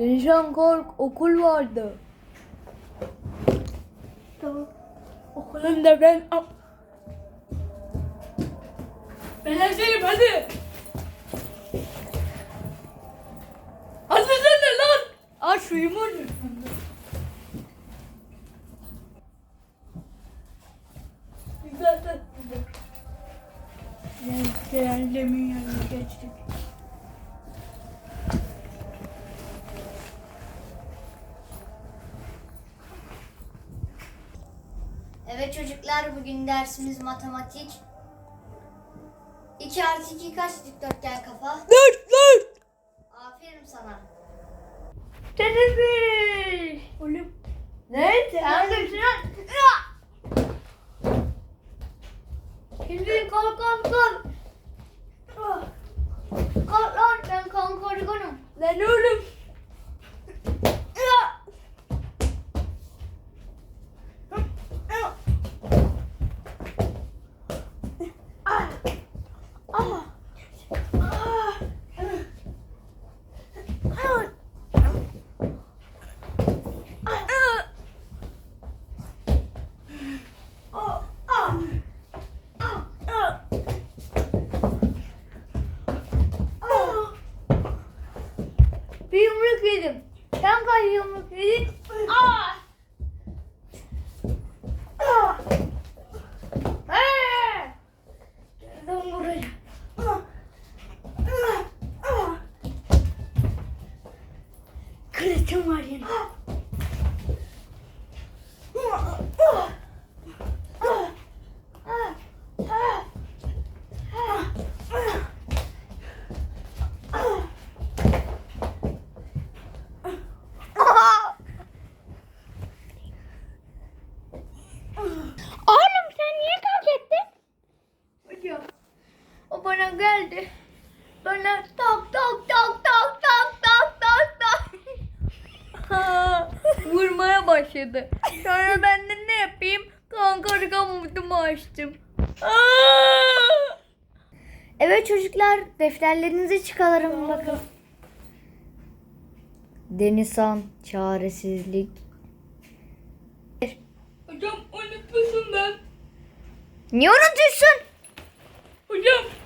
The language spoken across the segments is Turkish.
Denizcan kalk okul vardı. Tamam. Okulun da ben... Ben hazırım hadi. Hazırsana lan. Aç suyumu Güzel tatlı. Yani, yani demin yanına geçtik. Evet çocuklar bugün dersimiz matematik. 2 artı 2 kaç dikdörtgen kafa? Dört dört. Aferin sana. Teneffüs. Oğlum. Ne? Sen de Şimdi kalk kalk. Kalk lan ben kanka origonum. Lan oğlum. Bir yumruk yedim. Sen kaç yumruk yedin? Aa! Aa! Ee! Geldim buraya. Kırıtım var yine. Oğlum sen niye kavga ettin? Hocam. O bana geldi. Bana tak tak tak tak tak tak tak tak. Vurmaya başladı. Sonra ben de ne yapayım? Kanka kamutumu açtım. Evet çocuklar defterlerinizi çıkarın bakın. Denizhan çaresizlik. Hocam unutmuşum ben. Niye unutuyorsun? Hocam.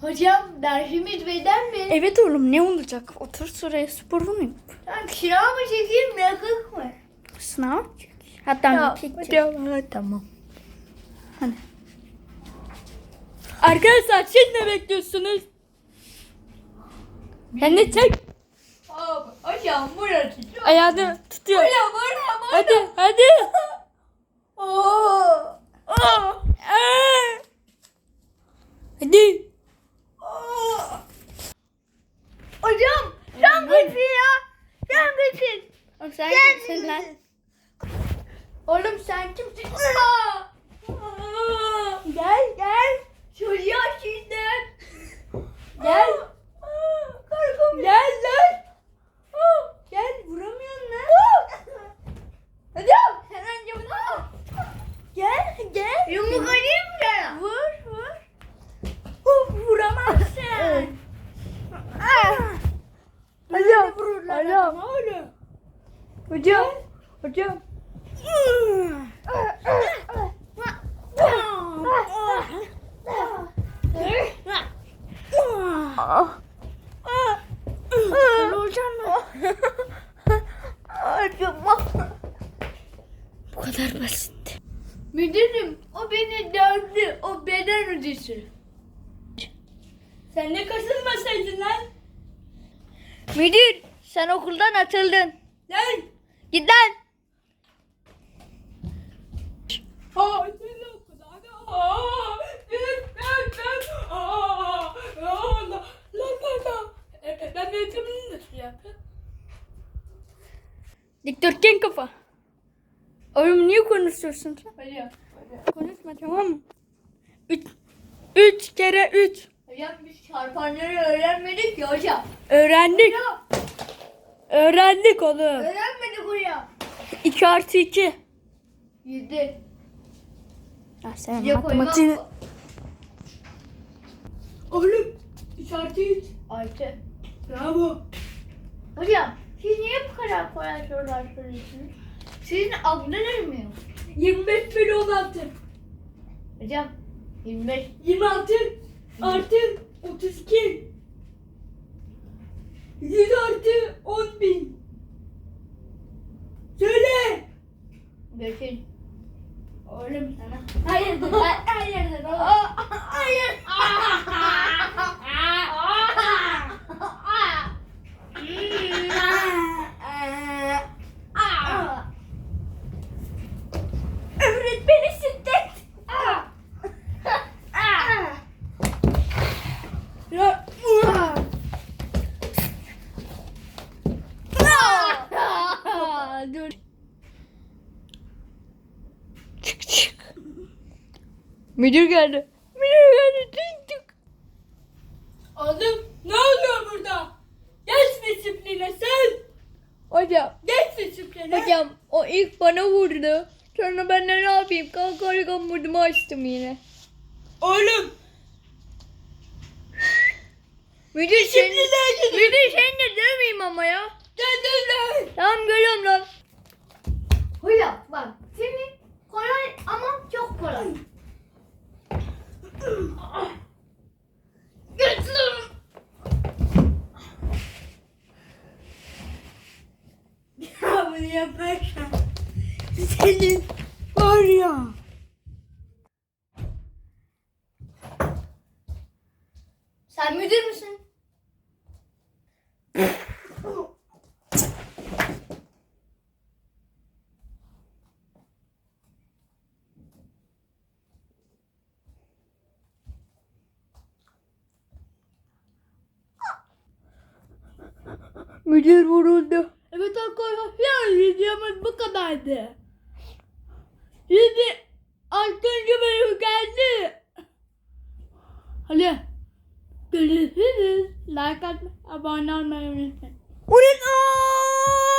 Hocam dersimiz beden mi? Evet oğlum ne olacak? Otur şuraya spor muyum? Sen sınav mı çekeyim yakık mı? Sınav. Hatta Ya, pek hocam. Ha, tamam. Hadi. Arkadaşlar siz ne bekliyorsunuz? Sen de çek. Abi, hocam burası. Ayağını tutuyor. Hocam hocam Hadi hadi. Oo. Aa, 啊。啊你 basit. Müdürüm o beni dövdü. O beden ödüsü. Sen de kasılmasaydın lan. Müdür sen okuldan atıldın. Lan. Git lan. Aa. E, eğitimini nasıl? Dikdörtgen kafa. Oğlum niye konuşuyorsun sen? Hocam. Konuşma tamam mı? Üç, üç kere üç. Hocam biz çarpanları öğrenmedik ya hocam. Öğrendik. Hocam Öğrendik oğlum. öğrenmedik hocam. 2 artı 2. Yedi. Ya sen Bize matematiğini... Oğlum 3 artı 3. Altı. Bravo. Hocam siz niye bu kadar kolay sorular soruyorsunuz? Sizin aklınız mı yok? 25 bölü 16. Hocam 25. 26 artı 32. 100 artı 10 bin. Müdür geldi. Müdür geldi. Çık çık. Oğlum ne oluyor burada? Geç disipline sen. Hocam. Geç disipline. Hocam o ilk bana vurdu. Sonra ben ne yapayım? Kanka arkam vurdumu açtım yine. Oğlum. Müdür sen, müdür seni de dövmeyeyim ama ya. Kendine. Tamam görüyorum lan. Hocam bak şimdi kolay ama çok kolay. Sen müdür müsün? Müdür vuruldu. Evet arkadaşlar videomuz bu kadardı. Şimdi altıncı bölüm geldi. Hadi. Like and abonne olmayı unutmayın. Unutmayın.